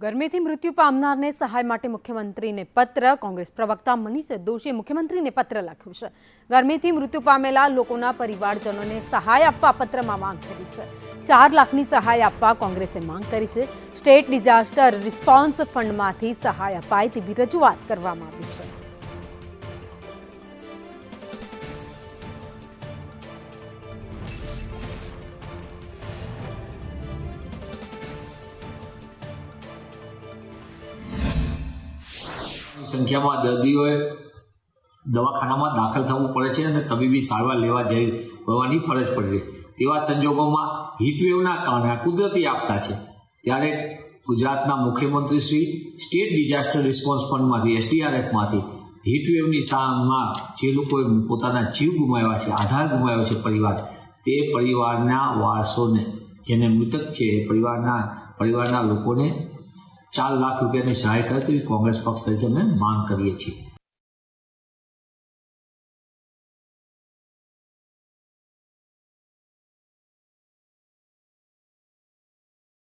ગરમીથી મૃત્યુ પામનારને સહાય માટે મુખ્યમંત્રીને પત્ર. કોંગ્રેસ પ્રવક્તા મનીષ દોશીએ મુખ્યમંત્રીને પત્ર લખ્યું છે. ગરમીથી મૃત્યુ પામેલા લોકોના પરિવારજનોને સહાય આપવા પત્રમાં માંગ કરી છે. ચાર લાખની સહાય આપવા કોંગ્રેસે માંગ કરી છે. સ્ટેટ ડિઝાસ્ટર રિસ્પોન્સ ફંડમાંથી સહાય અપાય તેવી રજૂઆત કરવામાં આવી છે. સંખ્યામાં દર્દીઓએ દવાખાનામાં દાખલ થવું પડે છે અને તબીબી સારવાર લેવા જઈ હોવાની ફરજ પડે છે તેવા સંજોગોમાં હીટવેવના કારણે કુદરતી આપતા છે. ત્યારે ગુજરાતના મુખ્યમંત્રી શ્રી સ્ટેટ ડિઝાસ્ટર રિસ્પોન્સ ફંડમાંથી, એસડીઆરએફમાંથી હીટવેવની સામમાં જે લોકોએ પોતાના જીવ ગુમાવ્યા છે, આધાર ગુમાવ્યો છે પરિવાર, તે પરિવારના વારસોને, જેને મૃતક છે પરિવારના પરિવારના લોકોને ચાર લાખ રૂપિયાની સહાય કરે તેવી કોંગ્રેસ પક્ષ તરીકે અમે માંગ કરીએ છીએ.